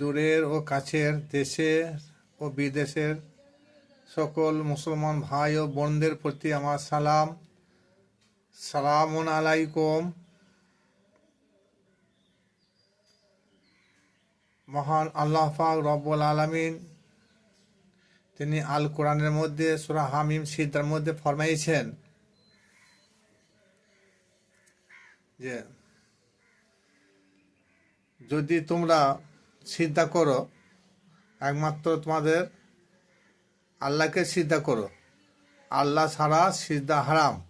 দূরের ও কাছের দেশের ও বিদেশের সকল মুসলমান ভাই ও বোনদের প্রতি আমার সালাম। সালামুন আলাইকুম। মহান আল্লাহ পাক রব্বুল আলামিন তিনি আল কোরআনের মধ্যে, সুরা হামিম সিদ্ধার মধ্যে ফরমাইছেন যে, যদি তোমরা সিদ্ধা করো। একমাত্র তোমাদের আল্লাহকে সিদ্ধা করো। আল্লাহ ছাড়া সিদ্ধা হারাম।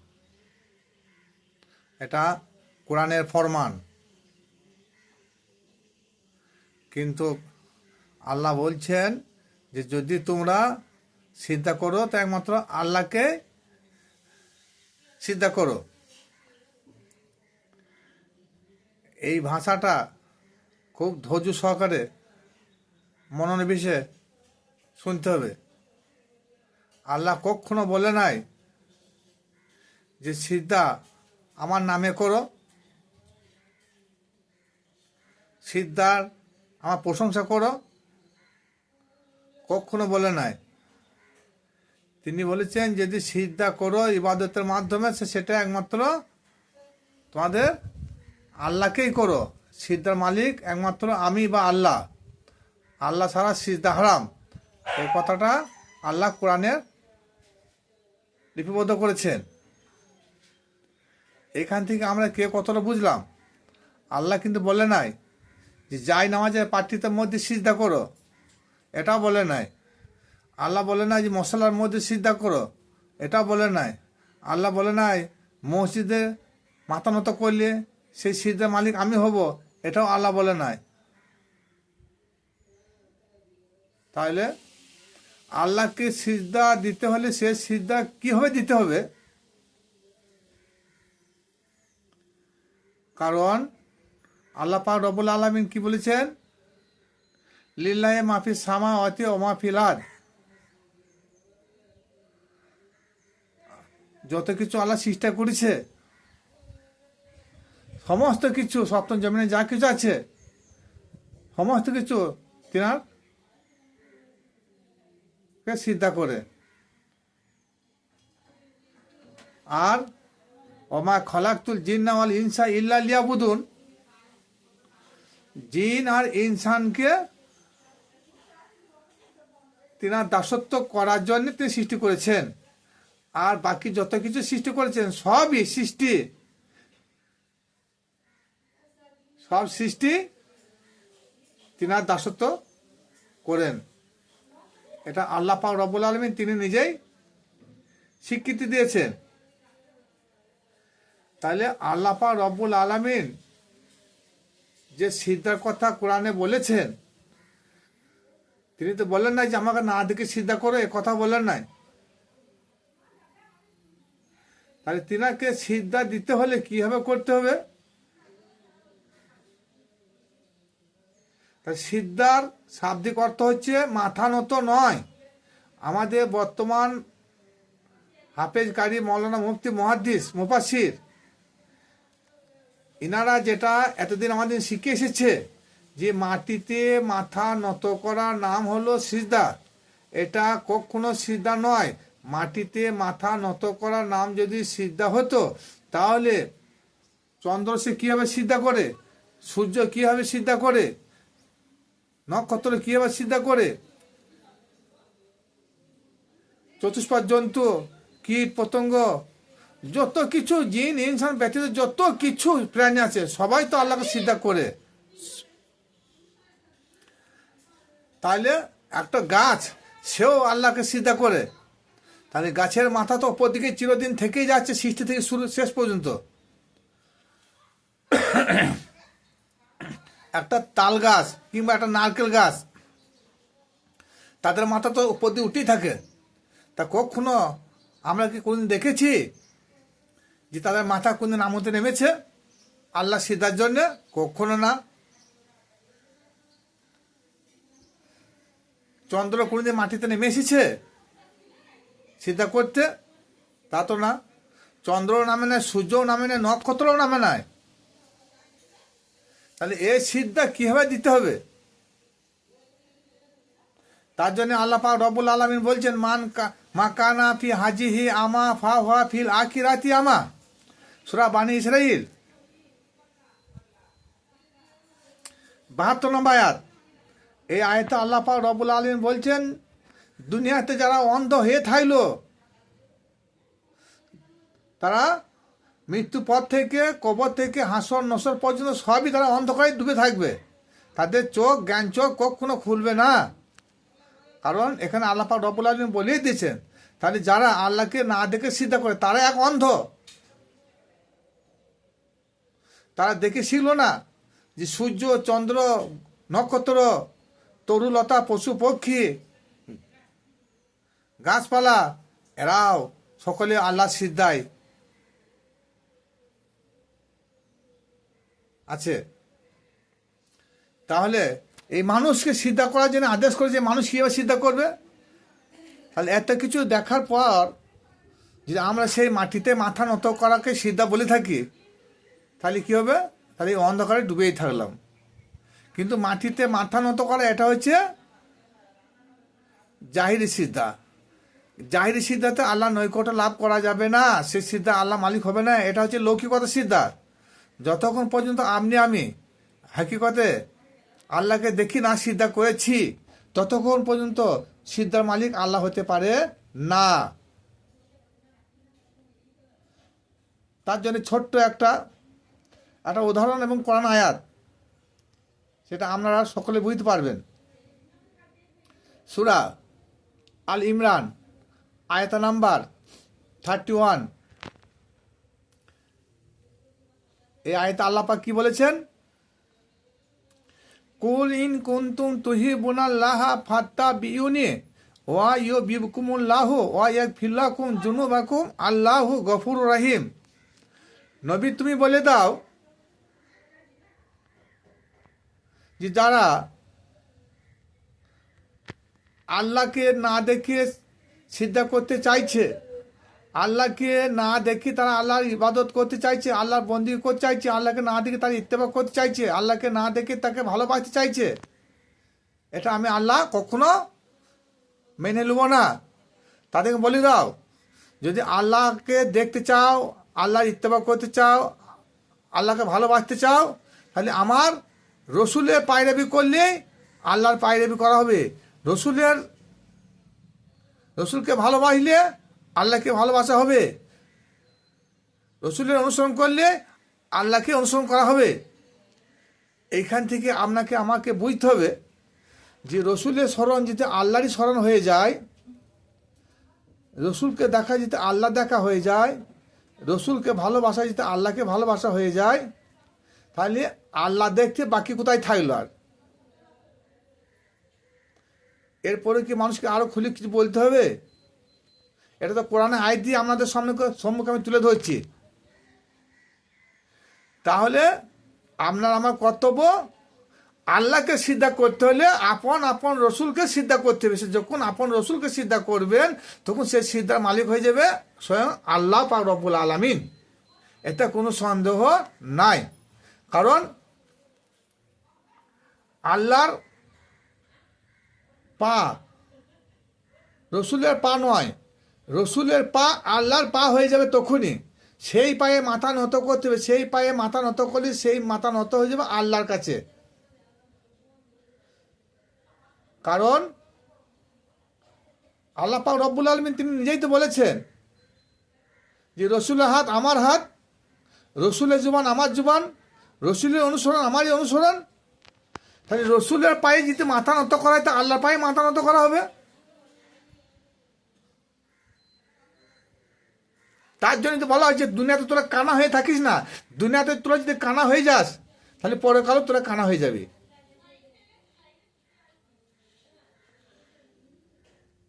এটা কোরআনের ফরমান। কিন্তু আল্লাহ বলছেন যে যদি তোমরা সিদ্ধা করো, তো একমাত্র আল্লাহকে সিদ্ধা করো। এই ভাষাটা খুব ধৈর্য সহকারে মনোনিবেশে শুনতে হবে। আল্লাহ কখনো বলে নাই যে, সিদ্ধা আমার নামে করো। সিদ্ধার আমার প্রশংসা করো। কখনো বলে নাই। তিনি বলেছেন, যদি সিদ্ধা করো ইবাদতের মাধ্যমে সেটা একমাত্র তোমাদের আল্লাহকেই করো। সিদ্ধার মালিক একমাত্র আমি বা আল্লাহ। আল্লাহ ছাড়া সিদ্ধা হারাম। এই কথাটা আল্লাহ কোরআনের লিপিবদ্ধ করেছেন। এখান থেকে আমরা কে কতটা বুঝলাম? আল্লাহ কিন্তু বলে নাই যে, যাই নামাজের পার্টিতে মধ্যে সিদ্ধা করো। এটাও বলে নাই। আল্লাহ বলে নাই যে, মশলার মধ্যে সিদ্ধা করো। এটাও বলে নাই। আল্লাহ বলে নাই, মসজিদে মাথা নত করলে সেই সিদ্ধার মালিক আমি হব। এটাও আল্লাহ বলে নাই। তাহলে আল্লাহকে সিজদা দিতে হলে সে সিজদা কীভাবে দিতে হবে? কারণ আল্লাহ পাক রবুল আলমিন কি বলেছেন? লিল্লাহ মাফি সামা অতি ও মাফিলাদ যত কিছু আল্লাহ সৃষ্টি করেছে সমস্ত কিছু সপ্তম জমিনে যা কিছু আছে, সমস্ত কিছু তিনার সিদ্ধা করে। আর ওমা খলাকুল জিন্নাওয়াল ইনসা ইল্লা লিয়াবুদুন। জিন আর ইনসানকে তিনার দাসত্ব করার জন্য তিনি সৃষ্টি করেছেন। আর বাকি যত কিছু সৃষ্টি করেছেন, সবই সৃষ্টি। সব সৃষ্টি তিনার দাসত্ব করেন। এটা আল্লাহ পাক রব্বুল আলমিন তিনি নিজেই স্বীকৃতি দিয়েছেন। তাহলে আল্লাহ পাক রব্বুল আলমিন যে সিদ্ধার কথা কোরআনে বলেছেন, তিনি তো বলেন নাই যে আমাকে না দেখে সিদ্ধা করো, এ কথা বলেন নাই। তাহলে তিনাকে সিদ্ধা দিতে হলে কীভাবে করতে হবে? তাই সিদ্ধার শাব্দিক অর্থ হচ্ছে মাথা নত নয়। আমাদের বর্তমান হাফেজ কারি মৌলানা মুফতি মহাদ্দিস মুফাসির ইনারা যেটা এতদিন আমাদের শিখে এসেছে যে মাটিতে মাথা নত করার নাম হলো সিজদা এটা কখনো সিদ্ধা নয়। মাটিতে মাথা নত করার নাম যদি সিদ্ধা হতো, তাহলে চন্দ্র সে কীভাবে সিদ্ধা করে? সূর্য কীভাবে সিদ্ধা করে? নক্ষত্র কীভাবে সিদ্ধা করে? চতুষ্পাদ জন্তু, কীট, পতঙ্গ, যত কিছু জিন ইনসান ব্যতীত যত কিছু প্রাণী আছে, সবাই তো আল্লাহকে সিদ্ধা করে। তাহলে একটা গাছ, সেও আল্লাহকে সিদ্ধা করে। তাহলে গাছের মাথা তো ওপর দিকে চিরদিন থেকেই যাচ্ছে, সৃষ্টি থেকে শুরু, শেষ পর্যন্ত। একটা তাল গাছ কিংবা একটা নারকেল গাছ, তাদের মাথা তো উপর দিয়ে উঠেই থাকে। তা কখনো আমরা কি কোনদিন দেখেছি যে তাদের মাথা কোনদিন আমতে নেমেছে? আল্লাহ সিদ্ধার জন্যে কখনো না। চন্দ্র কোনদিন মাটিতে নেমে এসেছে? সিদ্ধা করতে তা তো না। চন্দ্র নামে নেয় সূর্যও নামে নেয় নক্ষত্রও নামে নেয় তাহলে এই সিদ্ধা কীভাবে দিতে হবে? তার জন্য আল্লাহ পাক রব্বুল আলমিন বলছেন, মান কা- মা কানা ফি হাজিহি আমা ফা হুয়া ফিল আখিরাতি আমা? সুরা বানি ইসরাইল বাহাত্তর নম্বর আয়াত। এই আয়তে আল্লাহ পাক রব্বুল আলমিন বলছেন, দুনিয়াতে যারা অন্ধ হয়ে থাকল তারা মৃত্যু পর থেকে, কবর থেকে, হাসর, নসর পর্যন্ত সবই তারা অন্ধকারে ডুবে থাকবে। তাদের চোখ, জ্ঞান চোখ কখনো খুলবে না। কারণ এখানে আল্লাহ পাক রব্বুল আলমিন বলেই দিয়েছেন, তাহলে যারা আল্লাহকে না দেখে সিদ্ধা করে, তারা এক অন্ধ। তারা দেখে শিখলো না যে সূর্য, চন্দ্র, নক্ষত্র তরুলতা পশু, পক্ষী, গাছপালা, এরাও সকলে আল্লাহ সিদ্ধায়। আছে। তাহলে এই মানুষকে সিদ্ধা করার জন্য আদেশ করে যে মানুষ কীভাবে সিদ্ধা করবে? তাহলে এত কিছু দেখার পর যদি আমরা সেই মাটিতে মাথা নত করাকে সিদ্ধা বলে থাকি, তাহলে কী হবে? তাহলে অন্ধকারে ডুবেই থাকলাম। কিন্তু মাটিতে মাথা নত করা এটা হচ্ছে জাহিরি সিদ্ধা। জাহিরি সিদ্ধাতে আল্লাহ নৈকট্য লাভ করা যাবে না। সে সিদ্ধা আল্লাহ মালিক হবে না। এটা হচ্ছে লৌকিকতা সিদ্ধা। যতক্ষণ পর্যন্ত আপনি, আমি হাকিকতে আল্লাহকে দেখি না, সিদ্ধা করেছি, ততক্ষণ পর্যন্ত সিদ্ধার মালিক আল্লাহ হতে পারে না। তার জন্য ছোট্ট একটা একটা উদাহরণ এবং কোরআন আয়াত, সেটা আপনারা সকলে বুঝতে পারবেন। সুরা আল ইমরান, আয়তা নাম্বার থার্টি ওয়ান এই আয়তা আল্লাপা কি বলেছেন? কুল ইন কুন্তুম তুহি তুহিবুনাল্লাহা ফাত্তা বিউনি ওয়া ইউ বিবকুমুল্লাহু ওয়া ইয়াক ফিল্লাকুম জুনুবাকুম আল্লাহু গফুর রহিম। নবী, তুমি বলে দাও যে যারা আল্লাহকে না দেখে সিদ্ধা করতে চাইছে আল্লাহকে না দেখে তারা আল্লাহর ইবাদত করতে চাইছে, আল্লাহর বন্দি করতে চাইছে, আল্লাহকে না দেখে তারা ইত্তেফা করতে চাইছে, আল্লাহকে না দেখে তাকে ভালোবাসতে চাইছে। এটা আমি আল্লাহ কখনো মেনে নেব না। তাদেরকে বলি দাও, যদি আল্লাহকে দেখতে চাও, আল্লাহর ইত্তেফা করতে চাও, আল্লাহকে ভালোবাসতে চাও, তাহলে আমার রসুলের পায়রাবি করলে আল্লাহর পায়রাবি করা হবে। রসুলের, রসুলকে ভালোবাসলে আল্লাহকে ভালোবাসা হবে? রসুলের অনুসরণ করলে আল্লাহকে অনুসরণ করা হবে। এইখান থেকে আপনাকে, আমাকে বুঝতে হবে যে রসুলের স্মরণ যেতে আল্লাহরই স্মরণ হয়ে যায়, রসুলকে দেখা যেতে আল্লাহ দেখা হয়ে যায়, রসুলকে ভালোবাসা যেতে আল্লাহকে ভালোবাসা হয়ে যায়, তাহলে আল্লাহ দেখতে বাকি কোথায় থাকল আর? এরপরে কি মানুষকে আরও খুলে কিছু বলতে হবে? এটা তো কোরআনে আয় দিয়ে আপনাদের সামনে সম্মুখে আমি তুলে ধরছি। তাহলে আপনার আমার কর্তব্য, আল্লাহকে সিদ্ধা করতে হলে আপন আপন রসুলকে সিদ্ধা করতে হবে। যখন আপন রসুলকে সিদ্ধা করবেন, তখন সে সিদ্ধার মালিক হয়ে যাবে স্বয়ং আল্লাহ পাক রব্বুল আলমিন। এতে কোনো সন্দেহ নাই। কারণ আল্লাহর পা, রসুলের পা নয় রসুলের পা আল্লাহর পা হয়ে যাবে তখনই। সেই পায়ে মাথা নত করতে হবে, সেই পায়ে মাথা নত করলে সেই মাথা নত হয়ে যাবে আল্লাহর কাছে। কারণ আল্লাহ পাক রব্বুল আলমিন তিনি নিজেই তো বলেছেন যে, রসুলের হাত আমার হাত, রসুলের জুবান আমার জুবান, রসুলের অনুসরণ আমারই অনুসরণ। তাহলে রসুলের পায়ে যদি মাথা নত করা হয়, তা আল্লাহর পায়ে মাথা নত করা হবে। তার জন্য তো বলা হয়েছে দুনিয়াতে তোরা কানা হয়ে থাকিস না। দুনিয়াতে তোরা যদি কানা হয়ে যাস, তাহলে পরে কালো তোরা কানা হয়ে যাবে।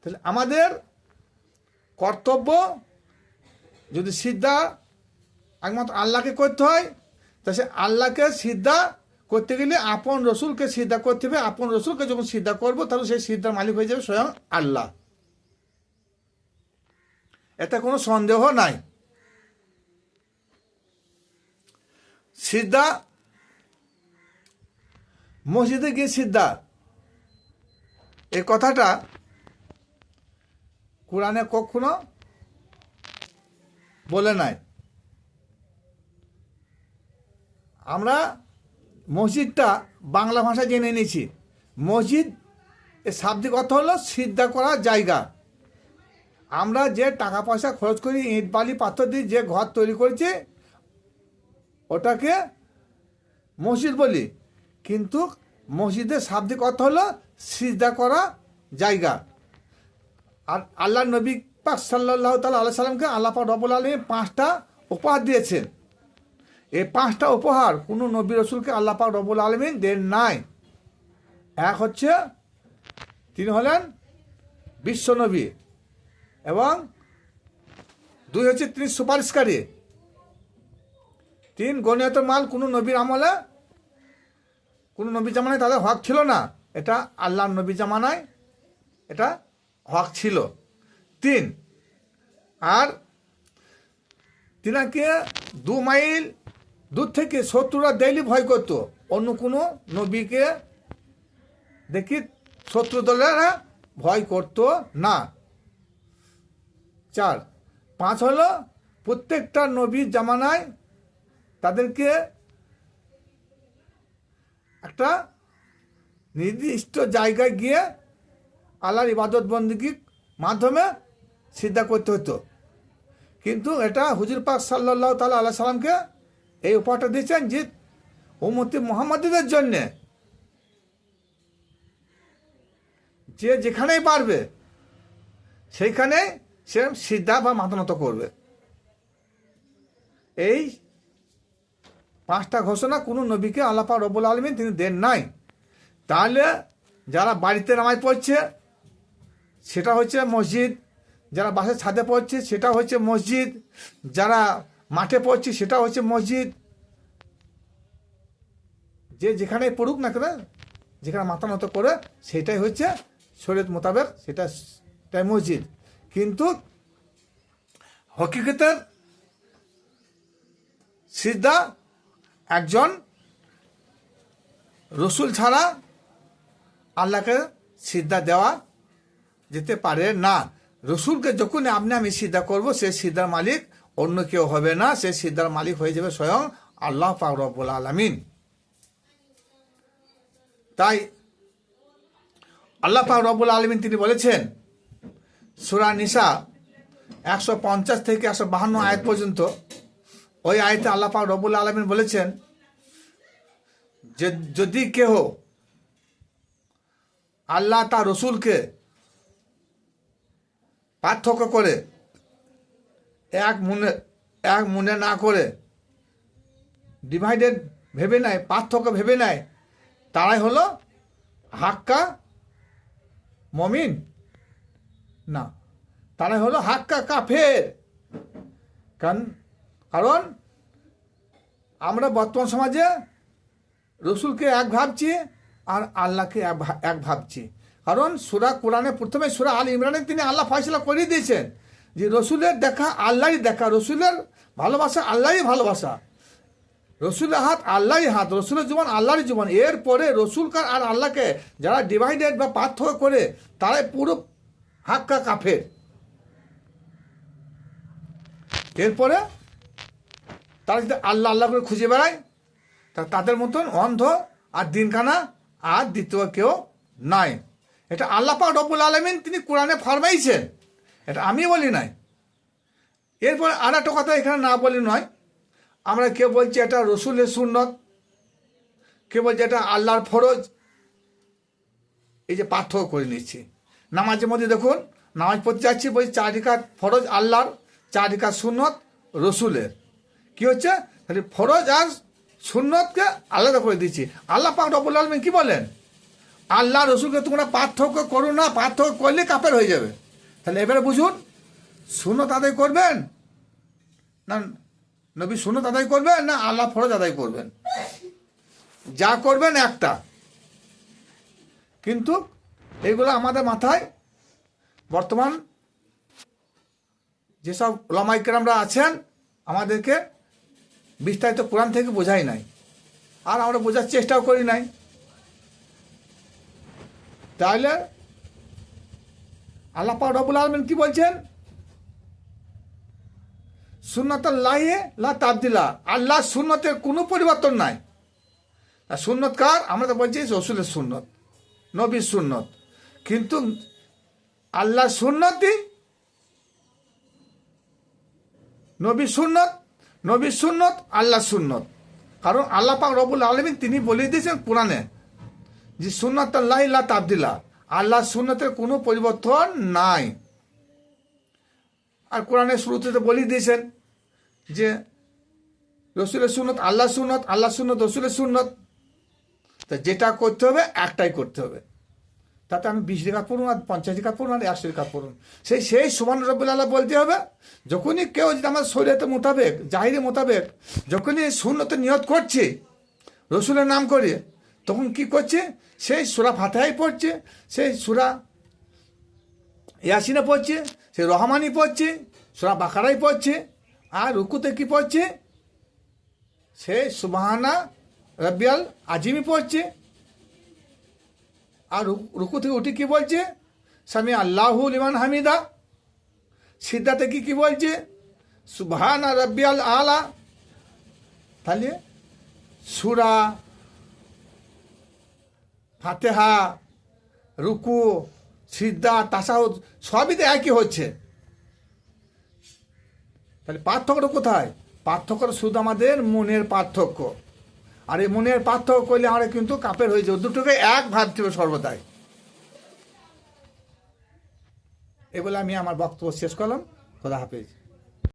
তাহলে আমাদের কর্তব্য যদি সিদ্ধা একমাত্র আল্লাহকে করতে হয়, তা সে আল্লাহকে সিদ্ধা করতে গেলে আপন রসুলকে সিদ্ধা করতে হবে। আপন রসুলকে যখন সিদ্ধা করব, তাহলে সেই সিদ্ধার মালিক হয়ে যাবে স্বয়ং আল্লাহ। এতে কোনো সন্দেহ নাই। সিদ্ধা মসজিদে গিয়ে সিদ্ধা এই কথাটা কোরআনে কখনো বলে নাই। আমরা মসজিদটা বাংলা ভাষা জেনে নিয়েছি। মসজিদ, এর শাব্দিক অর্থ হলো সিদ্ধা করার জায়গা। আমরা যে টাকা পয়সা খরচ করি, ইট, বালি, পাথর দিয়ে যে ঘর তৈরি করেছি, ওটাকে মসজিদ বলি। কিন্তু মসজিদের শাব্দিক অর্থ হলো সিজদা করা জায়গা। আর আল্লাহ নবী পাক সাল্লাহ তাল আল্লাহ সাল্লামকে আল্লাহ রবুল আলমী পাঁচটা উপহার দিয়েছেন। এই পাঁচটা উপহার কোনো নবী রসুলকে আল্লাহ পাক রবুল আলমিন দেন নাই। এক হচ্ছে তিনি হলেন বিশ্বনবী এবং দুই হচ্ছে তিনি সুপারিশকারী। তিন গণিত মাল কোনো নবীর আমলে, কোনো নবী জামানায় তাদের হক ছিল না। এটা আল্লাহ নবী জামানায় এটা হক ছিল। তিন, আর তিনাকে দু মাইল দূর থেকে শত্রুরা ডেইলি ভয় করতো। অন্য কোনো নবীকে দেখি শত্রু দলেরা ভয় করতো না। চার। পাঁচ হলো প্রত্যেকটা নবীর জামানায় তাদেরকে একটা নির্দিষ্ট জায়গায় গিয়ে আল্লাহর ইবাদত বন্দীর মাধ্যমে সিদ্ধা করতে হতো। কিন্তু এটা হুজুর পাক সাল্লাহ তালা আল্লাহ সাল্লামকে এই উপহারটা দিয়েছেন যে উমতি মোহাম্মদীদের জন্যে যে যেখানেই পারবে সেইখানে সে সিদ্ধা বা মাথা করবে। এই পাঁচটা ঘোষণা কোনো নবীকে আল্লাপা রবুল আলমিন তিনি দেন নাই। তাহলে যারা বাড়িতে নামাজ পড়ছে, সেটা হচ্ছে মসজিদ। যারা বাসের ছাদে পড়ছে, সেটা হচ্ছে মসজিদ। যারা মাঠে পড়ছে, সেটা হচ্ছে মসজিদ। যে যেখানে পড়ুক না কেন, যেখানে মাথা নত করে, সেটাই হচ্ছে শরীয়ত মোতাবেক, সেটা মসজিদ। কিন্তু হকিকতের সিদ্ধা একজন রসুল ছাড়া আল্লাহকে সিদ্ধা দেওয়া যেতে পারে না। রসুলকে যখন আপনি আমি সিদ্ধা করব, সে সিদ্ধার মালিক অন্য কেউ হবে না, সে সিদ্ধার মালিক হয়ে যাবে স্বয়ং আল্লাহ পাক আলমিন। তাই আল্লাহ পাক আলমিন তিনি বলেছেন সুরা নিসা একশো পঞ্চাশ থেকে একশো বাহান্ন আয়াত পর্যন্ত, ওই আয়তে আল্লাহ পাক রব্বুল আলমিন বলেছেন, যে যদি কেহ আল্লাহ তার রসুলকে পার্থক্য করে, এক মনে এক মনে না করে ডিভাইডেড ভেবে নেয়, পার্থক্য ভেবে নেয়, তারাই হলো হাক্কা মমিন। না। তারাই হলো হাক্কা কাফের। কারণ কারণ আমরা বর্তমান সমাজে রসুলকে এক ভাবছি আর আল্লাহকে এক ভাবছি। কারণ সুরা কোরআনে প্রথমে সুরা আল ইমরানে তিনি আল্লাহ ফয়সলা করিয়ে দিয়েছেন যে রসুলের দেখা আল্লাহরই দেখা, রসুলের ভালোবাসা আল্লাহরই ভালোবাসা। রসুলের হাত আল্লাহরই হাত, রসুলের জীবন আল্লাহরই জীবন। এরপরে রসুলকার আর আল্লাহকে যারা ডিভাইডেড বা পার্থক্য করে, তারাই পুরো হাক্কা কাফের। এরপরে তারা যদি আল্লাহ আল্লাহ করে খুঁজে বেড়ায়, তা তাদের মতন অন্ধ আর দিনখানা আর দ্বিতীয় কেউ নাই। এটা আল্লাহ পাক রব্বুল আলমিন তিনি কোরআনে ফরমাইছেন। এটা আমি বলি নাই। এরপর আর একটা কথা এখানে না বলি নয়। আমরা কেউ বলছি এটা রসুলের সুন্নত, কেউ বলছে এটা আল্লাহর ফরজ। এই যে পার্থক্য করে নিচ্ছি। নামাজের মধ্যে দেখুন, নামাজ পড়তে যাচ্ছি বলছি চার রিকাত ফরজ আল্লাহর চার রিকাত সুন্নত রসুলের। কি হচ্ছে? তাহলে ফরজ আর সুন্নতকে আলাদা করে দিচ্ছি। আল্লাহ পাক রবুল আলমিন কি বলেন? আল্লাহ রসুলকে তোমরা পার্থক্য করো না, পার্থক্য করলে কাপের হয়ে যাবে। তাহলে এবারে বুঝুন, সুন্নত আদায় করবেন? না, নবী সুন্নত আদায় করবেন না আল্লাহ ফরজ আদায় করবেন? যা করবেন একটা। কিন্তু এগুলো আমাদের মাথায় বর্তমান যেসব লমাইকেরামরা আছেন, আমাদেরকে বিস্তারিত কোরআন থেকে বোঝাই নাই। আর আমরা বোঝার চেষ্টাও করি নাই। তাহলে আল্লাহ পাক রবুল আলমিন কি বলছেন? সুন্নত লাইয়ে লা তাবদিলা। আল্লাহ সুন্নতের কোনো পরিবর্তন নাই। আর সুন্নত কার? আমরা তো বলছি রসুলের সুন্নত, নবীর সুন্নত। কিন্তু আল্লাহ সুন্নতই নবী সুন্নত? নবী সুন্নত, আল্লাহ সুন্নত। কারণ আল্লাহ পাক রবুল আলমিন তিনি বলে দিয়েছেন কোরআনে যে সুন্নত আল্লাহ ইল্লা তাবদিলা। আল্লাহ সুন্নতের কোনো পরিবর্তন নাই। আর কোরআনের শুরুতে তো বলেই দিয়েছেন যে, রসুলের সুন্নত আল্লাহ সুন্নত আল্লাহ সুন্নত, রসুলের সুন্নত। তা যেটা করতে হবে, একটাই করতে হবে। তাতে আমি বিশ রেখা পড়ুন আর পঞ্চাশ রেখা পড়ুন আর একশো রেখা পড়ুন। সেই সেই সুমান রব্বুল আল্লাহ বলতে হবে, যখনই কেউ যদি আমার শরীয়তে মোতাবেক, জাহিরে মোতাবেক যখনই শূন্যতে নিয়ত করছে, রসুলের নাম করে তখন কি করছে? সেই সুরা ফাতেহাই পড়ছে, সেই সুরা ইয়াসিনে পড়ছে, সেই রহমানি পড়ছে, সুরা বাকারাই পড়ছে, আর রুকুতে কি পড়ছে? সেই সুবাহানা রব্বিয়াল আজিমি পড়ছে আর রুকু থেকে উঠে কি বলছে? স্বামী আল্লাহুল ইমান হামিদা। সিদ্ধাতে কি কি বলছে? সুবহানা রব্বিয়াল আলা। তাহলে সুরা ফাতেহা, রুকু, সিদ্ধা তাসাউদ সবই তো একই হচ্ছে। তাহলে পার্থক্যটা কোথায়? পার্থক্যটা শুধু আমাদের মনের পার্থক্য। আর এই মনের পার্থক্য করলে আমরা কিন্তু কাপের হয়ে যাব। দুটোকে এক ভাবতে হবে সর্বদাই। এগুলো আমি আমার বক্তব্য শেষ করলাম। খোদা হাফেজ।